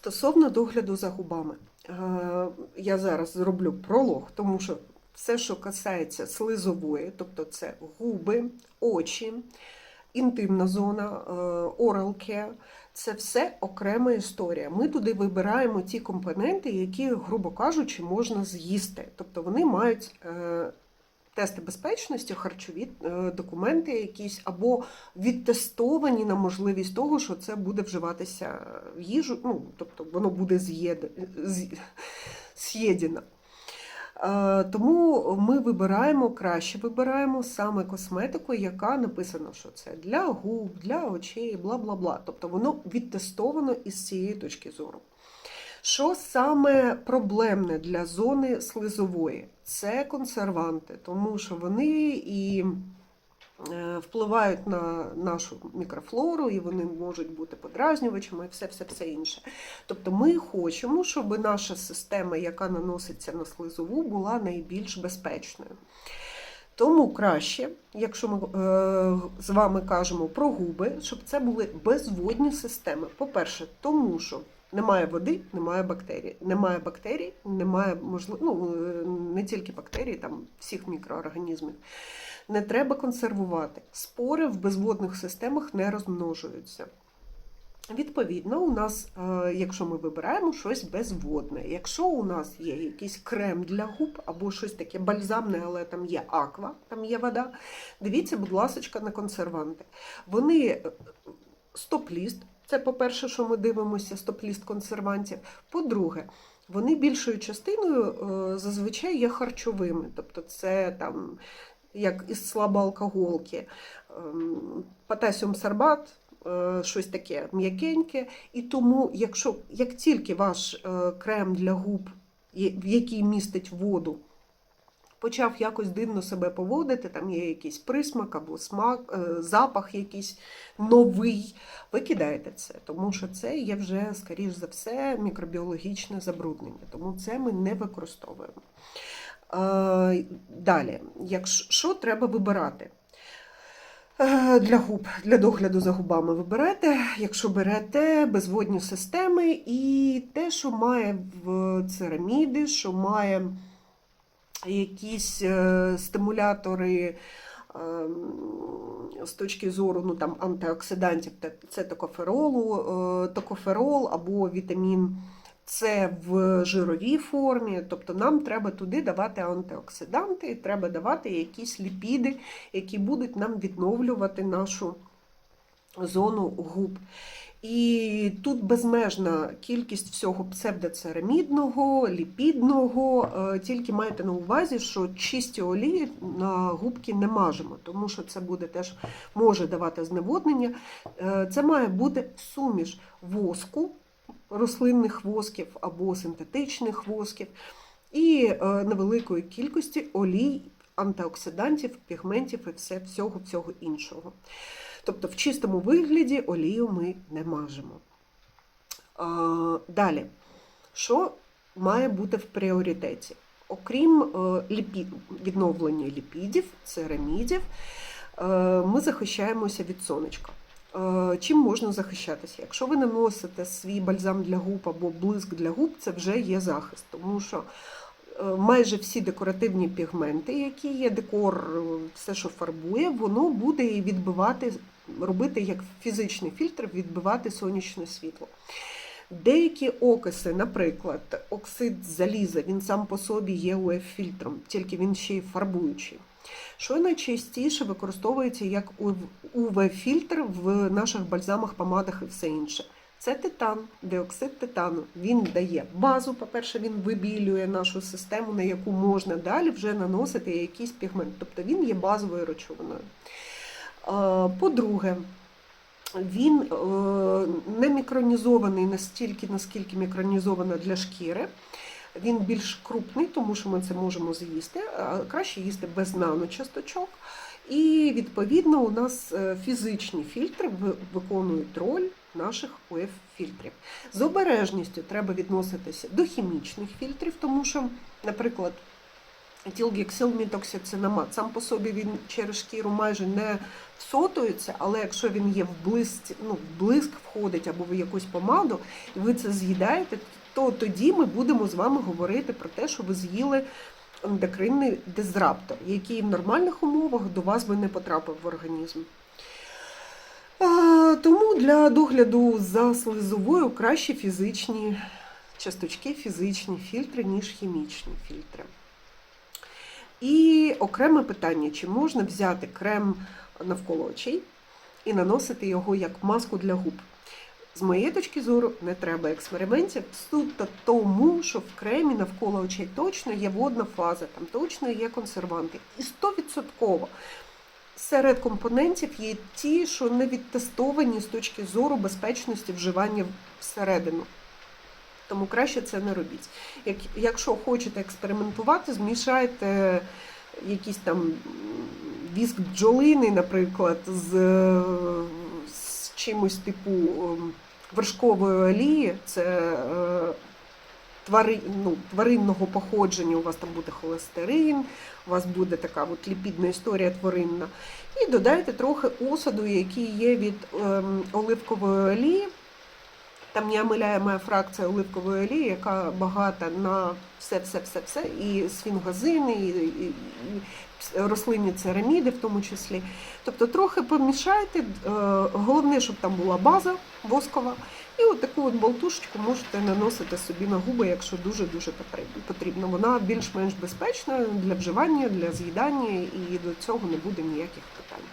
Стосовно догляду за губами, Е, я зараз зроблю пролог, тому що все, що касається слизової, тобто це губи, очі, інтимна зона, е, це все окрема історія. Ми туди вибираємо ті компоненти, які, грубо кажучи, можна з'їсти. Тобто вони мають е, тести безпечності, харчові е, документи якісь, або відтестовані на можливість того, що це буде вживатися в їжу, ну, тобто воно буде з'єд- з'єдено. Е, Тому ми вибираємо краще вибираємо саме косметику, яка написано, що це для губ, для очей, бла бла бла. Тобто воно відтестовано із цієї точки зору. Що саме проблемне для зони слизової? Це консерванти, тому що вони і е, впливають на нашу мікрофлору, і вони можуть бути подразнювачами, і все, все, все інше. Тобто ми хочемо, щоб наша система, яка наноситься на слизову, була найбільш безпечною. Тому краще, якщо ми е, з вами кажемо про губи, щоб це були безводні системи. По-перше, тому що немає води, немає бактерій. Немає бактерій, немає можливо, ну, е, не тільки бактерій, там всіх мікроорганізмів. Не треба консервувати. Спори в безводних системах не розмножуються. Відповідно, у нас, е, якщо ми вибираємо щось безводне, якщо у нас є якийсь крем для губ або щось таке бальзамне, але там є аква, там є вода, дивіться, будь ласка, на консерванти. Вони е, стоп-ліст, це по-перше, що ми дивимося, стоп-ліст консервантів. По-друге, вони більшою частиною е, зазвичай є харчовими, тобто це там як із слабоалкоголки, ем, потасіум сорбат, е, щось таке м'якеньке. І тому, якщо як тільки ваш е, крем для губ, який містить воду, почав якось дивно себе поводити, там є якийсь присмак або смак, е, запах якийсь новий, ви кидаєте це, тому що це є вже, скоріш за все, мікробіологічне забруднення, тому це ми не використовуємо. Е, Далі, якщо треба вибирати? Е, Для губ, для догляду за губами вибирайте, якщо берете безводні системи і те, що має в цераміди, що має якісь е, стимулятори ем, з точки зору ну, там, антиоксидантів, це токоферолу, е, токоферол або вітамін С в жировій формі. Тобто нам треба туди давати антиоксиданти, треба давати якісь ліпіди, які будуть нам відновлювати нашу зону губ. І тут безмежна кількість всього псевдоцерамідного, ліпідного. Е, Тільки майте на увазі, що чисті олії на губки не мажемо, тому що це буде теж може давати зневоднення. Е, Це має бути суміш воску, рослинних восків або синтетичних восків, і е, невеликої кількості олій, антиоксидантів, пігментів і все, всього всього іншого. Тобто в чистому вигляді олію ми не мажемо. Далі, що має бути в пріоритеті? Окрім е, відновлення ліпідів, церамідів, е, ми захищаємося від сонечка. Е, Чим можна захищатися? Якщо ви наносите свій бальзам для губ або блиск для губ, це вже є захист, тому що майже всі декоративні пігменти, які є, декор, е, все, що фарбує, воно буде відбивати, робити як фізичний фільтр, відбивати сонячне світло. Деякі окиси, наприклад, оксид заліза, він сам по собі є УФ-фільтром, тільки він ще й фарбуючий. Що найчастіше використовується як УВ-фільтр в наших бальзамах, помадах і все інше. Це титан, диоксид титану. Він дає базу, по-перше, він вибілює нашу систему, на яку можна далі вже наносити якийсь пігмент. Тобто він є базовою речовиною. По-друге, він е, не мікронізований настільки, наскільки мікронізовано для шкіри. Він більш крупний, тому що ми це можемо з'їсти. Краще їсти без наночасточок. І відповідно у нас е, фізичні фільтри виконують роль наших ОФ-фільтрів. З обережністю треба відноситися до хімічних фільтрів, тому що, наприклад, Тілгексилмітоксицинамат. Сам по собі він через шкіру майже не всотується, але якщо він є в блиск, ну, в блиск входить або в якусь помаду, і ви це з'їдаєте, то тоді ми будемо з вами говорити про те, що ви з'їли ендокринний дизраптор, який в нормальних умовах до вас би не потрапив в організм. Тому для догляду за слизовою краще фізичні часточки, фізичні фільтри, ніж хімічні фільтри. І окреме питання: чи можна взяти крем навколо очей і наносити його як маску для губ? З моєї точки зору, не треба експериментів суто тому, що в кремі навколо очей точно є водна фаза, там точно є консерванти. І 100% серед компонентів є ті, що не відтестовані з точки зору безпечності вживання всередину. Тому краще це не робіть. Якщо хочете експериментувати, змішайте якийсь там віск бджолини, наприклад, з, е, з чимось типу ем, вершкової олії, це е, твари, ну, тваринного походження, у вас там буде холестерин, у вас буде така от ліпідна історія тваринна. І додайте трохи осаду, який є від ем, оливкової олії. Там неомиляєма фракція оливкової олії, яка багата на все-все-все-все, і сфінгозини, і, і, і рослинні цераміди в тому числі. Тобто трохи помішайте, е, головне, щоб там була база воскова. І от таку от болтушечку можете наносити собі на губи, якщо дуже-дуже потрібно-. Вона більш-менш безпечна для вживання, для з'їдання, і до цього не буде ніяких питань.